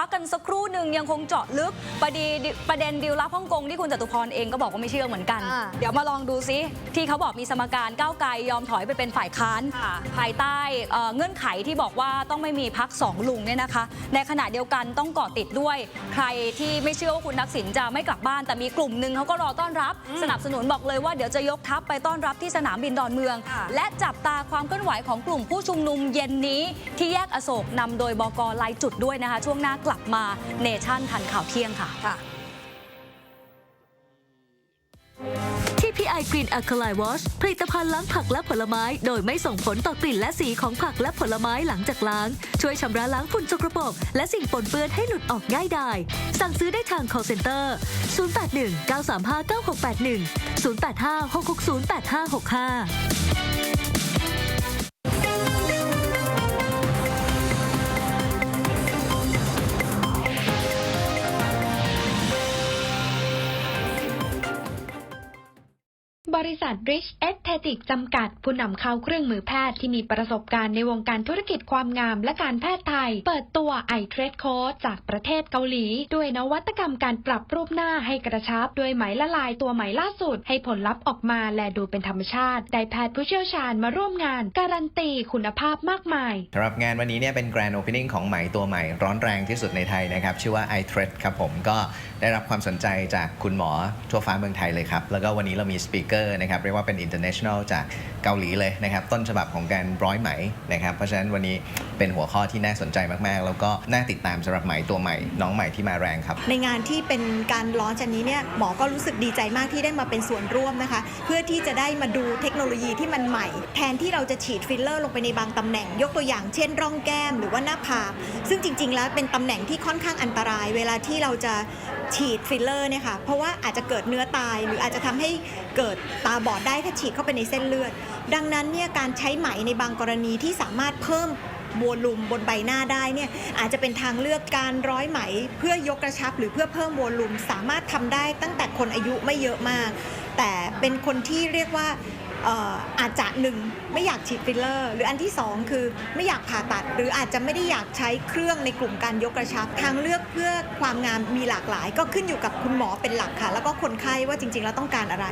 พักกันสักครู่หนึ่งยังคงเจาะลึกประเด็นประเด็นดิวลับฮ่องกงที่คุณจตุพรเองก็บอกว่าไม่เชื่อเหมือนกัน อ่าเดี๋ยวมาลองดูซิ ที่เขาบอกมีสมการก้าวไกลยอมถอยไปเป็นฝ่ายค้าน ค่ะ ภายใต้เอ่อเงื่อนไขที่บอกว่าต้องไม่มีพักสองลุงเนี่ยนะคะ ในขณะเดียวกันต้องเกาะติดด้วย ใครที่ไม่เชื่อว่าคุณทักษิณจะไม่กลับบ้าน แต่มีกลุ่มหนึ่งเขาก็รอต้อนรับ สนับสนุนบอกเลยว่าเดี๋ยวจะยกทัพไปต้อนรับที่สนามบินดอนเมือง ค่ะ และจับตาความเคลื่อนไหวของกลุ่มผู้ชุมนุมเย็นนี้ ที่แยกอโศกนำโดยบกลายจุดด้วยนะคะ ช่วงหน้ากลับมาเนชั่นทันข่าวเที่ยงค่ะค่ะ TPI Green Alkaline Wash ผลิตภัณฑ์ล้างผักและผลไม้ โดยไม่ส่งผลต่อกลิ่นและสีของผักและผลไม้หลังจากล้าง ช่วยชำระล้างฝุ่นสกปรกและสิ่งปนเปื้อนให้หลุดออกง่ายดายสั่งซื้อได้ทาง call center 081 935 9681 085 660 8565 ริษัท Rich Aesthetic จำกัด ผู้นำเข้าเครื่องมือแพทย์ที่มีประสบการณ์ในวงการธุรกิจความงามและการแพทย์ไทย เปิดตัว i t r a d Code จากประเทศเกาหลี ด้วยนวัตกรรมการปรับรูปหน้าให้กระชับ ด้วยไหมละลายตัวไหมล่าสุด ให้ผลลัพธ์ออกมาและดูเป็นธรรมชาติ ได้แพทย์ผู้เชี่ยวชาญมาร่วมงาน การันตีคุณภาพมากมายสำหรับงานวันนี้เนี่ยเป็น Grand Opening ของไหมตัวใหม่ร้อนแรงที่สุดในไทยนะครับชื่อว่า i t r e d ครับผมก็ได้รับความสนใจจากคุณหมอทั่วฟ้าเมืองไทยเลยครับแล้วก็วันนี้เรามีสปีกเกอร์นะครับเรียกว่าเป็น international จากเกาหลีเลยนะครับต้นฉบับของการร้อยไหมนะครับเพราะฉะนั้นวันนี้เป็นหัวข้อที่น่าสนใจมากๆ แล้วก็น่าติดตามสำหรับไหมตัวใหม่ น้องใหม่ที่มาแรงครับ ในงานที่เป็นการล้อนชอันนี้เนี่ยหมอก็รู้สึกดีใจมากที่ได้มาเป็นส่วนร่วมนะคะ เพื่อที่จะได้มาดูเทคโนโลยีที่มันใหม่ แทนที่เราจะฉีดฟิลเลอร์ลงไปในบางตำแหน่ง ยกตัวอย่างเช่น ร่องแก้มหรือว่าหน้าผากซึ่งจริง ๆ แล้วเป็นตำแหน่งที่ค่อนข้างอันตราย เวลาที่เราจะฉีดฟิลเลอร์เนี่ยค่ะเพราะว่าอาจจะเกิดเนื้อตายหรืออาจจะทำให้เกิดตาบอดได้ถ้าฉีดเข้าไปในเส้นเลือด ดังนั้นเนี่ยการใช้ไหมในบางกรณีที่สามารถเพิ่มบวลูมบนใบหน้าได้เนี่ยอาจจะเป็นทางเลือกการร้อยไหม เพื่อยกกระชับ หรือเพื่อเพิ่มวลูมสามารถทำได้ตั้งแต่คนอายุไม่เยอะมาก แต่เป็นคนที่เรียกว่าอาจจะหนึ่งไม่อยากฉีดฟิลเลอร์ หรืออันที่สองคือไม่อยากผ่าตัด หรืออาจจะไม่ได้อยากใช้เครื่องในกลุ่มการยกกระชับ ทางเลือกเพื่อความงามมีหลากหลาย ก็ขึ้นอยู่กับคุณหมอเป็นหลักค่ะ แล้วก็คนไข้ว่าจริงๆแล้วต้องการอะไร